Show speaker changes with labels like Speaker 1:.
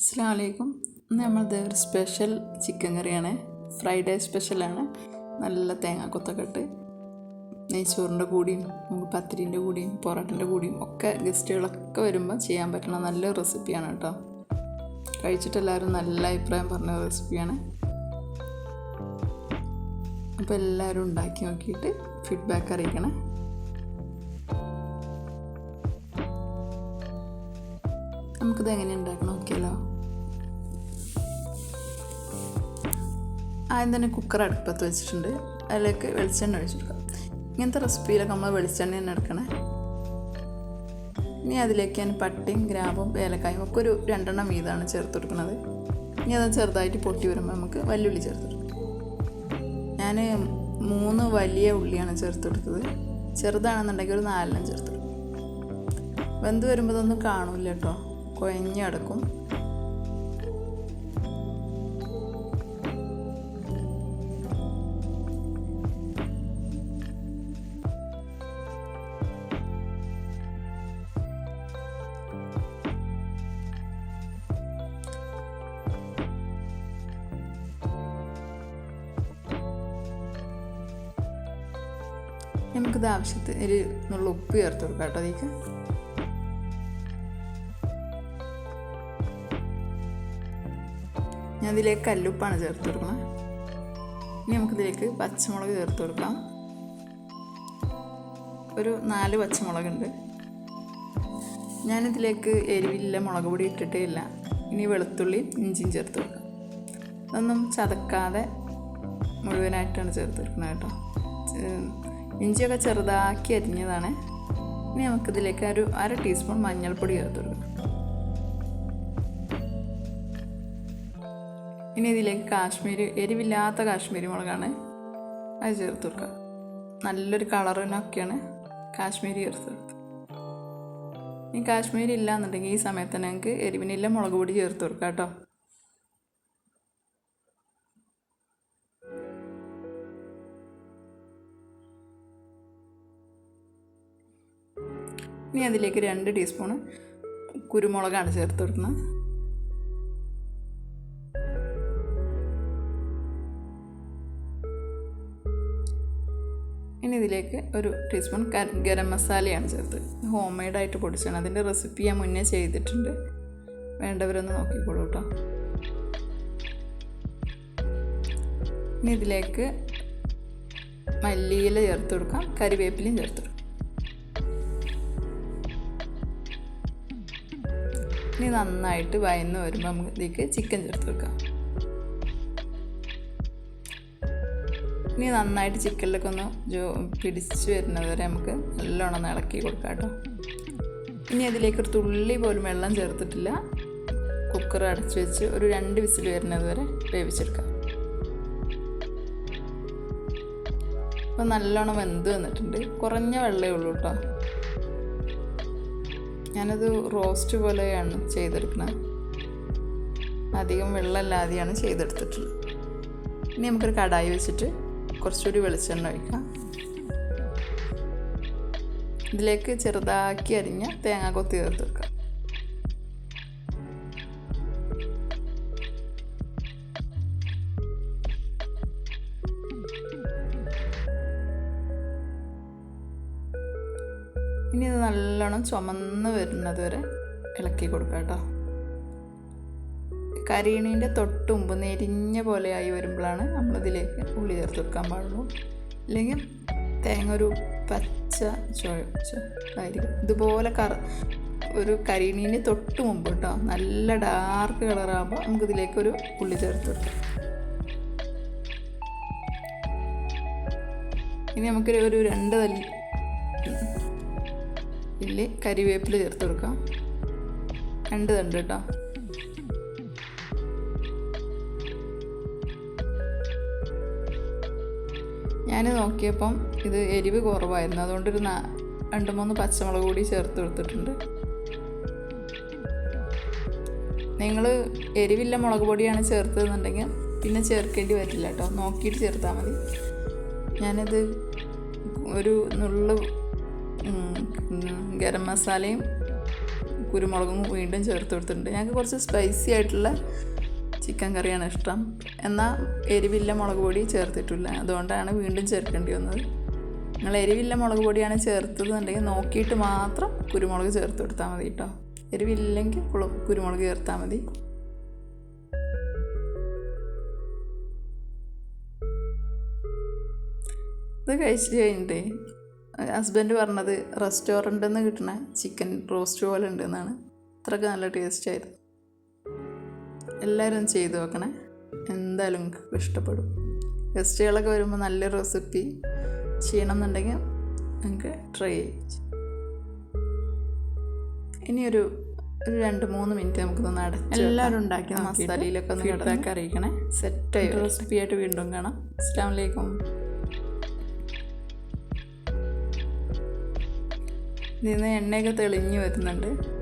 Speaker 1: അസ്സാം വലൈക്കും ഇന്ന് നമ്മളത് ഒരു സ്പെഷ്യൽ ചിക്കൻ കറിയാണ്. ഫ്രൈഡേ സ്പെഷ്യലാണ്. നല്ല തേങ്ങാക്കൊത്തൊക്കെ ഇട്ട് നെയ്ച്ചോറിന്റെ കൂടിയും നമുക്ക് പത്തിരിന്റെ കൂടിയും പൊറോട്ടന്റെ കൂടിയും ഒക്കെ ഗസ്റ്റുകളൊക്കെ വരുമ്പോൾ ചെയ്യാൻ പറ്റുന്ന നല്ല റെസിപ്പിയാണ് കേട്ടോ. കഴിച്ചിട്ട് എല്ലാവരും നല്ല അഭിപ്രായം പറഞ്ഞ റെസിപ്പിയാണ്. അപ്പോൾ എല്ലാവരും ഉണ്ടാക്കി നോക്കിയിട്ട് ഫീഡ്ബാക്ക് അറിയിക്കണേ. നമുക്കിത് എങ്ങനെ ഉണ്ടാക്കണം നോക്കിയല്ലോ ആദ്യം തന്നെ കുക്കർ അടുപ്പത്ത് വെച്ചിട്ടുണ്ട്. അതിലേക്ക് വെളിച്ചെണ്ണ ഒഴിച്ചു കൊടുക്കാം. ഇങ്ങനത്തെ റെസിപ്പിയിലൊക്കെ നമ്മൾ വെളിച്ചെണ്ണ തന്നെ എടുക്കണേ. ഇനി അതിലേക്ക് ഞാൻ പട്ടിയും ഗ്രാമ്പും ഏലക്കായും ഒക്കെ ഒരു രണ്ടെണ്ണം വീതമാണ് ചേർത്ത് കൊടുക്കുന്നത്. ഇനി അത് ചെറുതായിട്ട് പൊട്ടി വരുമ്പോൾ നമുക്ക് വലിയുള്ളി ചേർത്ത് കൊടുക്കാം. ഞാൻ മൂന്ന് വലിയ ഉള്ളിയാണ് ചേർത്ത് കൊടുത്തത്. ചെറുതാണെന്നുണ്ടെങ്കിൽ ഒരു നാലെണ്ണം ചേർത്ത് കൊടുക്കും. വെന്ത് വരുമ്പോൾ ഇതൊന്നും കാണില്ല കേട്ടോ. കുഴഞ്ഞടക്കും നമുക്കിത് ആവശ്യത്തിന് ഒരു നുള്ള ഉപ്പ് ചേർത്ത് കൊടുക്കാം കേട്ടോ അതിലേക്ക്. ഞാൻ ഇതിലേക്ക് കല്ലുപ്പാണ് ചേർത്ത് കൊടുക്കുന്നത്. ഇനി നമുക്കിതിലേക്ക് പച്ചമുളക് ചേർത്ത് കൊടുക്കാം. ഒരു നാല് പച്ചമുളകുണ്ട്. ഞാനിതിലേക്ക് എരിവില്ല മുളക് പൊടി ഇട്ടിട്ടേ ഇല്ല. ഇനി വെളുത്തുള്ളി ഇഞ്ചിയും ചേർത്ത് കൊടുക്കാം. അതൊന്നും ചതക്കാതെ മുഴുവനായിട്ടാണ് ചേർത്ത് കൊടുക്കുന്നത് കേട്ടോ. ഇഞ്ചിയൊക്കെ ചെറുതാക്കി അരിഞ്ഞതാണ്. ഇനി നമുക്കിതിലേക്ക് ഒരു അര ടീസ്പൂൺ മഞ്ഞൾപ്പൊടി ചേർത്ത് ഇനി ഇതിലേക്ക് കാശ്മീരി എരിവില്ലാത്ത കാശ്മീരി മുളകാണ് അത് ചേർത്ത് കൊടുക്കുക. നല്ലൊരു കളറിനൊക്കെയാണ് കാശ്മീരി ചേർത്ത് ഇനി കാശ്മീരി ഇല്ല എന്നുണ്ടെങ്കിൽ ഈ സമയത്ത് ഞങ്ങൾക്ക് എരിവിനില്ല മുളക് പൊടി ചേർത്ത് കൊടുക്കാം കേട്ടോ. ഇനി അതിലേക്ക് രണ്ട് ടീസ്പൂൺ കുരുമുളകാണ് ചേർത്ത് കൊടുക്കുന്നത്. ഇനി ഇതിലേക്ക് ഒരു ടീസ്പൂൺ ഗരം മസാലയാണ് ചേർത്ത്. ഹോം മെയ്ഡായിട്ട് പൊടിച്ചാണ്. അതിന്റെ റെസിപ്പി ഞാൻ മുന്നേ ചെയ്തിട്ടുണ്ട്. വേണ്ടവരൊന്ന് നോക്കിക്കോളൂ കേട്ടോ ഇനി ഇതിലേക്ക് മല്ലിയില ചേർത്ത് കൊടുക്കാം. കറിവേപ്പിലയും ചേർത്ത് കൊടുക്കാം. ഇനി നന്നായിട്ട് വയന്ന് വരുമ്പോൾ നമുക്ക് ഇതിലേക്ക് ചിക്കൻ ചേർത്ത് വെക്കാം. ഇനി നന്നായിട്ട് ചിക്കനിലൊക്കെ ഒന്ന് ജോ പിടിച്ച് വരുന്നത് വരെ നമുക്ക് നല്ലോണം ഇളക്കി കൊടുക്കാം കേട്ടോ. ഇനി അതിലേക്ക് ഒരു തുള്ളി പോലും വെള്ളം ചേർത്തിട്ടില്ല. കുക്കർ അടച്ചു വെച്ച് ഒരു രണ്ട് വിസിൽ വരുന്നതുവരെ വേവിച്ചെടുക്കാം. അപ്പോൾ നല്ലോണം വെന്ത് വന്നിട്ടുണ്ട്. കുറഞ്ഞ വെള്ളമേ ഉള്ളൂ കേട്ടോ. ഞാനത് റോസ്റ്റ് പോലെയാണ് ചെയ്തെടുക്കുന്നത്. അധികം വെള്ളമില്ലാതെയാണ് ചെയ്തെടുത്തിട്ടുള്ളത്. ഇനി നമുക്കൊരു കടായി വെച്ചിട്ട് കുറച്ചുകൂടി വെളിച്ചെണ്ണ ഒഴിക്കാം. ഇതിലേക്ക് ചെറുതാക്കി അരിഞ്ഞ തേങ്ങ കൊത്തി ചേർത്ത് വെക്കാം. ഇനി ഇത് നല്ലോണം ചുമന്ന് വരുന്നത് വരെ ഇളക്കി കൊടുക്കുക കേട്ടോ. കരിയണീന്റെ തൊട്ട് മുമ്പ് നെരിഞ്ഞ പോലെയായി വരുമ്പോഴാണ് നമ്മളിതിലേക്ക് ഉള്ളി ചേർത്ത് വെക്കാൻ പാടുള്ളൂ. അല്ലെങ്കിൽ തേങ്ങ ഒരു പച്ച ആയിരിക്കും ഇതുപോലെ കറ ഒരു കരീണീന് തൊട്ട് മുമ്പ് കേട്ടോ. നല്ല ഡാർക്ക് കളറാകുമ്പോൾ ഒരു ഉള്ളി ചേർത്ത് വെക്കാം. ഇനി നമുക്കൊരു ഒരു രണ്ട് തല്ലി ഇല്ലി കരിവേപ്പില ചേർത്ത് കൊടുക്കാം. രണ്ട് തണ്ട് കേട്ടോ ഞാൻ നോക്കിയപ്പം ഇത് എരിവ് കുറവായിരുന്നു. അതുകൊണ്ടൊരു രണ്ട് മൂന്ന് പച്ചമുളക് കൂടി ചേർത്ത് കൊടുത്തിട്ടുണ്ട്. നിങ്ങൾ എരിവില്ല മുളക് പൊടിയാണ് ചേർത്തതെന്നുണ്ടെങ്കിൽ പിന്നെ ചേർക്കേണ്ടി വരില്ല കേട്ടോ നോക്കിയിട്ട് ചേർത്താൽ മതി. ഞാനിത് ഒരു നുള്ളു ഗരം മസാലയും കുരുമുളകും വീണ്ടും ചേർത്ത് കൊടുത്തിട്ടുണ്ട്. ഞങ്ങൾക്ക് കുറച്ച് സ്പൈസി ആയിട്ടുള്ള ചിക്കൻ കറിയാണ് ഇഷ്ടം. എന്നാൽ എരിവില്ല മുളക് പൊടി ചേർത്തിട്ടില്ല. അതുകൊണ്ടാണ് വീണ്ടും ചേർക്കേണ്ടി വന്നത്. നിങ്ങൾ എരിവില്ല മുളക് പൊടിയാണ് ചേർത്തതെന്നുണ്ടെങ്കിൽ നോക്കിയിട്ട് മാത്രം കുരുമുളക് ചേർത്ത് കൊടുത്താൽ മതി കേട്ടോ. എരിവില്ലെങ്കിൽ കുരുമുളക് ചേർത്താൽ മതി. ഇത് കഴിച്ച് കഴിഞ്ഞിട്ടേ ഹസ്ബൻഡ് പറഞ്ഞത് റെസ്റ്റോറന്റിൽ നിന്ന് കിട്ടുന്ന ചിക്കൻ റോസ്റ്റ് പോലെ ഉണ്ടെന്നാണ്. അത്രയ്ക്ക് അത്രയ്ക്ക് നല്ല ടേസ്റ്റ് ആയിരുന്നു. എല്ലാവരും ചെയ്തു നോക്കണേ എന്തായാലും നിങ്ങൾക്ക് ഇഷ്ടപ്പെടും. ഗസ്റ്റുകളൊക്കെ വരുമ്പോൾ നല്ല റെസിപ്പി ചെയ്യണം എന്നുണ്ടെങ്കിൽ നിങ്ങൾക്ക് ട്രൈ ചെയ്യും. ഇനിയൊരു ഒരു രണ്ട് മൂന്ന് മിനിറ്റ് നമുക്കൊന്ന് അടച്ച് എല്ലാവരും ഉണ്ടാക്കി മസാലയിലൊക്കെ ഒന്ന് ഫീഡ്ബാക്ക് അറിയിക്കണേ. സെറ്റായി റെസിപ്പി ആയിട്ട് വീണ്ടും കാണാം. അസ്സാം വലൈക്കും നിന്ന് എണ്ണയൊക്കെ തെളിഞ്ഞ് വരുന്നുണ്ട്.